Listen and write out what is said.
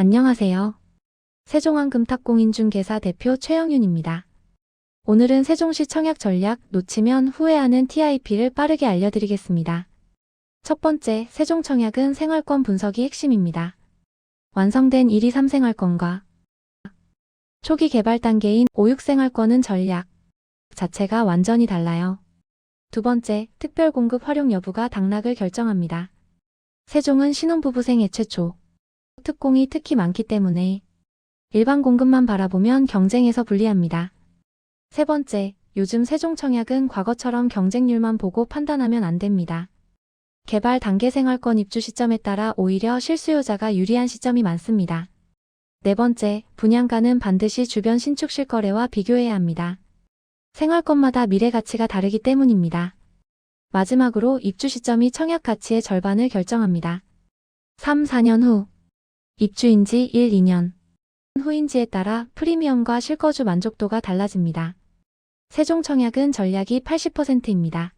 안녕하세요. 세종왕 금탁공인중개사 대표 최영윤입니다. 오늘은 세종시 청약 전략 놓치면 후회하는 TIP를 빠르게 알려드리겠습니다. 첫 번째, 세종 청약은 생활권 분석이 핵심입니다. 완성된 1, 2, 3 생활권과 초기 개발 단계인 5, 6 생활권은 전략 자체가 완전히 달라요. 두 번째, 특별 공급 활용 여부가 당락을 결정합니다. 세종은 신혼부부 생애 최초 특공이 특히 많기 때문에 일반 공급만 바라보면 경쟁에서 불리합니다. 세 번째, 요즘 세종청약은 과거처럼 경쟁률만 보고 판단하면 안 됩니다. 개발 단계 생활권 입주 시점에 따라 오히려 실수요자가 유리한 시점이 많습니다. 네 번째, 분양가는 반드시 주변 신축 실거래와 비교해야 합니다. 생활권마다 미래 가치가 다르기 때문입니다. 마지막으로 입주 시점이 청약 가치의 절반을 결정합니다. 3, 4년 후 입주인 지 1, 2년 후인지에 따라 프리미엄과 실거주 만족도가 달라집니다. 세종청약은 전략이 80%입니다.